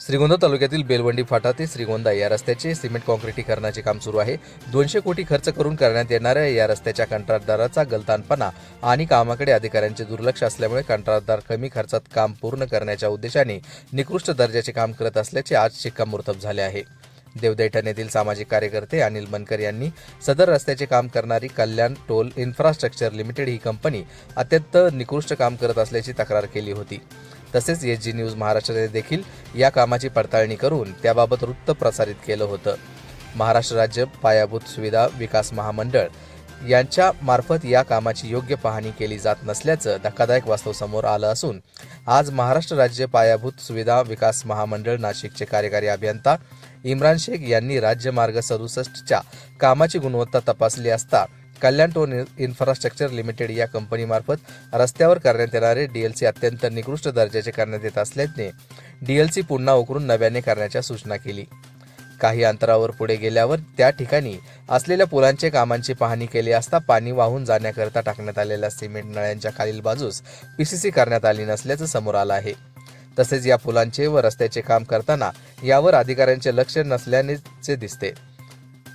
श्रीगोंदा तालुक्यातील बेलवंडी फाटा ते श्रीगोंदा या रस्त्याचे सिमेंट कॉन्क्रिटीकरणाचे काम सुरू आहे. दोनशे कोटी खर्च करून करण्यात येणाऱ्या या रस्त्याच्या कंत्राटदाराचा गलतानपणा आणि कामाकडे अधिकाऱ्यांचे दुर्लक्ष असल्यामुळे कंत्राटदार कमी खर्चात काम पूर्ण करण्याच्या उद्देशाने निकृष्ट दर्जाचे काम करत असल्याचे आज शिक्कामोर्तब झाले आहे. देवदैठण येथील सामाजिक कार्यकर्ते अनिल मनकर यांनी सदर रस्त्याचे काम करणारी कल्याण टोल इन्फ्रास्ट्रक्चर लिमिटेड ही कंपनी अत्यंत निकृष्ट काम करत असल्याची तक्रार केली होती. तसेच एच जी न्यूज महाराष्ट्राने देखील या कामाची पडताळणी करून त्याबाबत वृत्त प्रसारित केलं होतं. महाराष्ट्र राज्य पायाभूत सुविधा विकास महामंडळ यांच्या मार्फत या कामाची योग्य पाहणी केली जात नसल्याचं धक्कादायक वास्तव समोर आलं असून आज महाराष्ट्र राज्य पायाभूत सुविधा विकास महामंडळ नाशिकचे कार्यकारी अभियंता इम्रान शेख यांनी राज्य मार्ग सदुसष्टच्या कामाची गुणवत्ता तपासली असता कल्याण टोन इन्फ्रास्ट्रक्चर लिमिटेड या कंपनीमार्फत रस्त्यावर करण्यात येणारे डीएलसी अत्यंत निकृष्ट दर्जाचे करण्यात येत असल्याने डीएलसी पुन्हा उकरून नव्याने करण्याच्या सूचना केली. काही अंतरावर पुढे गेल्यावर त्या ठिकाणी असलेल्या पुलांचे कामांची पाहणी केली असता पाणी वाहून जाण्याकरता टाकण्यात आलेल्या सिमेंट नळ्यांच्या खालील बाजूस पीसीसी करण्यात आली नसल्याचं समोर आलं आहे. तसेच या पुलांचे व रस्त्याचे काम करताना यावर अधिकाऱ्यांचे लक्ष नसल्यानेचे दिसते.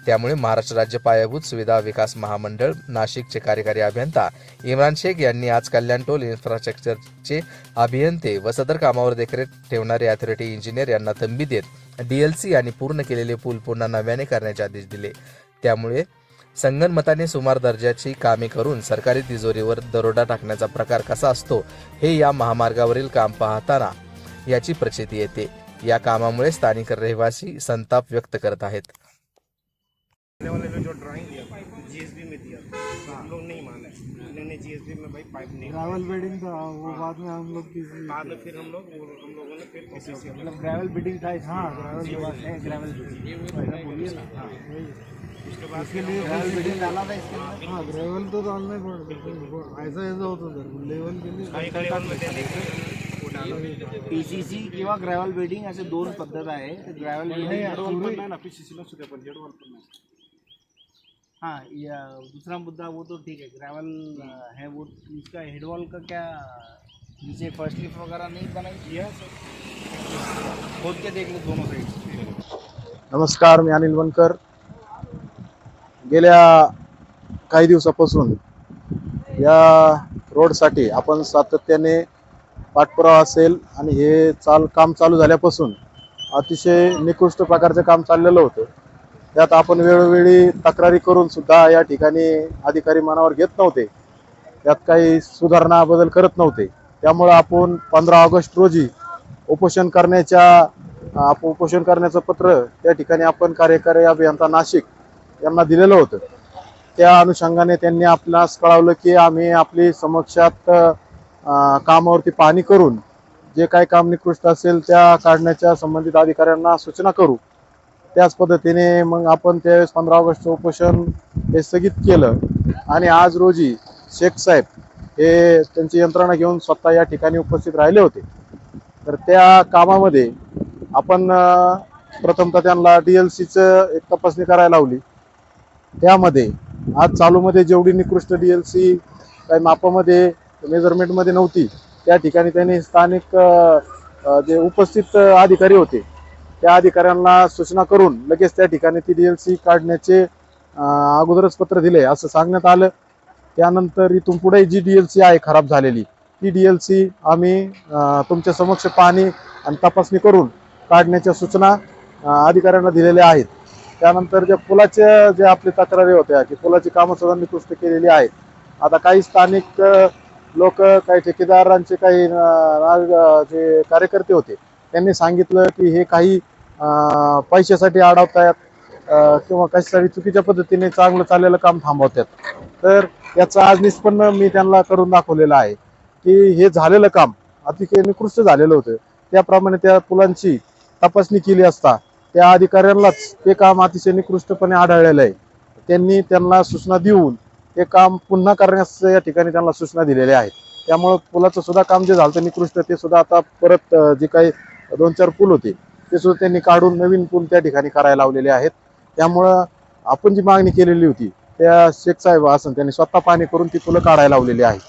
त्यामुळे महाराष्ट्र राज्य पायाभूत सुविधा विकास महामंडळ नाशिकचे कार्यकारी अभियंता इम्रान शेख यांनी आज कल्याण टोल इन्फ्रास्ट्रक्चरचे अभियंते व सदर कामावर देखरेख ठेवणारे अथॉरिटी इंजिनियर यांना तंबी देत डीएलसी आणि पूर्ण केलेले पूल पुन्हा नव्याने करण्याचे आदेश दिले. त्यामुळे संगनमताने सुमार दर्जाची कामे करून सरकारी तिजोरीवर दरोडा टाकण्याचा प्रकार कसा असतो हे या महामार्गावरील काम पाहताना याची प्रचिती येते. या कामामुळे स्थानिक रहिवासी संताप व्यक्त करत आहेत. पहले वाले ने जो ड्राइंग दिया जीएसबी में दिया हम लोग नहीं माने। इन्होंने जीएसबी में भाई पाइप नहीं ग्रेवल बेडिंग था वो बाद में हम लोग किसी बाद में फिर हम लोग वो- हम लोगों ने फिर मतलब ग्रेवल बिल्डिंग था हाँ ग्रेवल के बाद है ग्रेवल बोलिए ना। हाँ। उसके बाद इसके लिए ग्रेवल बिल्डिंग डाला था इसके हाँ ग्रेवल तो डालना ही पड़ता ऐसा ऐसा होता सर लेवल के लिए काही लेवल में देने के वो डाला। पीसीसी किंवा ग्रॅव्हल बेडिंग असे दोन पद्धत आहे ग्रॅव्हल बेडिंग ना पीसीसी ला सुद्धा पण हेडवॉल पण नाही हाँ या दूसरा मुद्दा वो तो ठीक है ग्रैवल है वो इसका हेडवॉल का क्या नीचे फर्स्ट लिफ्ट वगैरह नहीं बनाई किया खोद के देख लो दोनों साइड नमस्कार मी अनिल वनकर। गेल्या काही दिवसापासून या रोडसाठी आपण सातत्याने पाठपुरावा असेल आणि हे चाल काम चालू झाल्यापासून अतिशय निकृष्ट प्रकारचं काम चाललेलं होतं. त्यात आपण वेळोवेळी तक्रारी करून सुद्धा या ठिकाणी अधिकारी मनावर घेत नव्हते. त्यात काही सुधारणा बदल करत नव्हते. त्यामुळं आपण पंधरा ऑगस्ट रोजी उपोषण करण्याच्या उपोषण करण्याचं पत्र त्या ठिकाणी आपण कार्यकारी अभियंता नाशिक यांना दिलेलं होतं. त्या अनुषंगाने त्यांनी आपल्यास कळवलं की आम्ही आपली समक्षात कामावरती पाहणी करून जे काही काम निकृष्ट असेल त्या काढण्याच्या संबंधित अधिकाऱ्यांना सूचना करू. त्याच पद्धतीने मग आपण त्यावेळेस पंधरा ऑगस्टचं उपोषण हे स्थगित केलं. आणि आज रोजी शेख साहेब हे त्यांची यंत्रणा घेऊन स्वतः या ठिकाणी उपस्थित राहिले होते. तर त्या कामामध्ये आपण प्रथमतः त्यांना डी एल सीचं एक तपासणी करायला लावली. त्यामध्ये आज चालूमध्ये जेवढी निकृष्ट डी एल सी काही मापामध्ये मेजरमेंटमध्ये नव्हती त्या ठिकाणी त्यांनी स्थानिक जे उपस्थित अधिकारी होते त्या अधिकाऱ्यांना सूचना करून लगेच त्या ठिकाणी ती डी एल सी काढण्याचे अगोदरच पत्र दिले असं सांगण्यात आलं. त्यानंतर इथून पुढे जी डी एल सी आहे खराब झालेली ती डी एल सी आम्ही तुमच्या समक्ष पाहणी आणि तपासणी करून काढण्याच्या सूचना अधिकाऱ्यांना दिलेल्या आहेत. त्यानंतर ज्या पुलाच्या जे आपली तक्रारी होत्या की पुलाची कामं सुद्धा निकृष्ट केलेली आहेत. आता काही स्थानिक लोक काही ठेकेदारांचे काही जे कार्यकर्ते होते त्यांनी सांगितलं की हे काही पैशासाठी अडवतायत किंवा कशासाठी चुकीच्या पद्धतीने चांगलं चाललेलं काम थांबवतात तर याचं आज निष्पन्न मी त्यांना करून दाखवलेलं आहे की हे झालेलं काम अतिशय निकृष्ट झालेलं होतं. त्याप्रमाणे त्या पुलांची तपासणी केली असता त्या अधिकाऱ्यांनाच ते काम अतिशय निकृष्टपणे आढळलेलं आहे. त्यांनी त्यांना सूचना देऊन ते काम पुन्हा करण्यास या ठिकाणी त्यांना सूचना दिलेल्या आहेत. त्यामुळं पुलाचं सुद्धा काम जे झालं निकृष्ट ते सुद्धा आता परत जे काही दोन चार पूल होते ते सुद्धा त्यांनी काढून नवीन पूल त्या ठिकाणी करायला लावलेले आहेत. त्यामुळं आपण जी मागणी केलेली होती त्या शेख साहेब असं त्यांनी स्वतः पाणी करून ती पुलं काढायला लावलेली आहेत.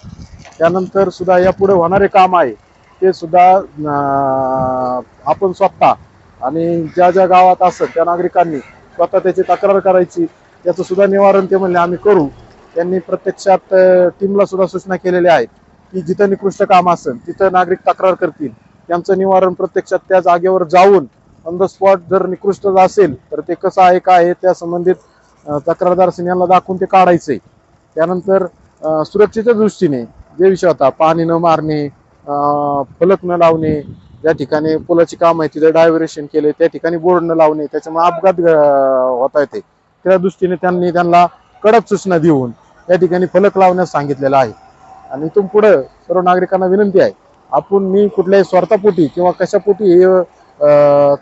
त्यानंतर सुद्धा यापुढे होणारे काम आहे ते सुद्धा आपण स्वतः आणि ज्या ज्या गावात असत त्या नागरिकांनी स्वतः त्याची तक्रार करायची त्याचं सुद्धा निवारण ते म्हणले आम्ही करू. त्यांनी प्रत्यक्षात टीमला सुद्धा सूचना केलेल्या आहेत की जिथं निकृष्ट काम असेल तिथं नागरिक तक्रार करतील. त्यांचं निवारण प्रत्यक्षात त्या जागेवर जाऊन ऑन द स्पॉट जर निकृष्ट असेल तर ते कसं आहे काय आहे त्या संबंधित तक्रारदार सिन्याला दाखवून ते काढायचंय. त्यानंतर सुरक्षेच्या दृष्टीने जे विषय होता पाणी न मारणे फलक न लावणे ज्या ठिकाणी पुलाची काम आहे तिथे डायव्हरेशन केले त्या ठिकाणी बोर्ड न लावणे त्याच्यामुळे अपघात होता येते त्या दृष्टीने त्यांनी त्यांना कडक सूचना देऊन त्या ठिकाणी फलक लावण्यास सांगितलेलं आहे. आणि इथून पुढं सर्व नागरिकांना विनंती आहे आपण मी कुठल्याही स्वार्थापोटी किंवा कशापोटी हे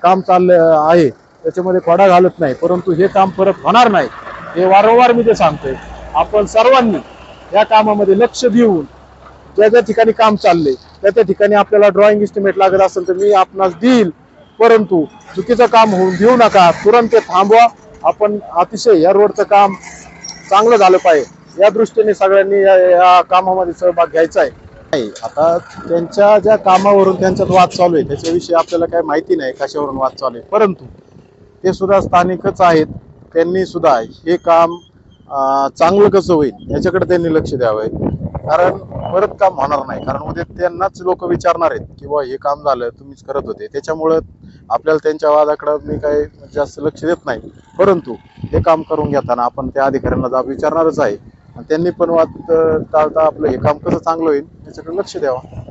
काम चाललं आहे त्याच्यामध्ये खोडा घालत नाही परंतु हे काम परत होणार नाही हे वारंवार मी ते सांगतोय. आपण सर्वांनी या कामामध्ये लक्ष देऊन ज्या ज्या ठिकाणी काम चालले त्या त्या ठिकाणी आपल्याला ड्रॉइंग इस्टिमेट लागत असेल तर मी आपणास देईल परंतु चुकीचं काम होऊन देऊ नका तुरंत ते थांबवा. आपण अतिशय या रोडचं काम चांगलं झालं पाहिजे. या दृष्टीने सगळ्यांनी या या कामामध्ये सहभाग घ्यायचा आहे. नाही आता त्यांच्या ज्या कामावरून त्यांच्यात वाद चालू आहे त्याच्याविषयी आपल्याला काही माहिती नाही कशावरून वाद चालू आहे. परंतु ते सुद्धा स्थानिकच आहेत त्यांनी सुद्धा हे काम चांगलं कसं होईल याच्याकडे त्यांनी लक्ष द्यावं कारण परत काम होणार नाही कारण उद्या त्यांनाच लोक विचारणार आहेत की हे काम झालं तुम्हीच करत होते. त्याच्यामुळं आपल्याला त्यांच्या वादाकडं मी काही जास्त लक्ष देत नाही. परंतु हे काम करून घेताना आपण त्या अधिकाऱ्यांना जाब विचारणारच आहे. त्यांनी पण वाद टाळता आपलं हे काम कसं चांगलं होईल याच्याकडे लक्ष द्यावं.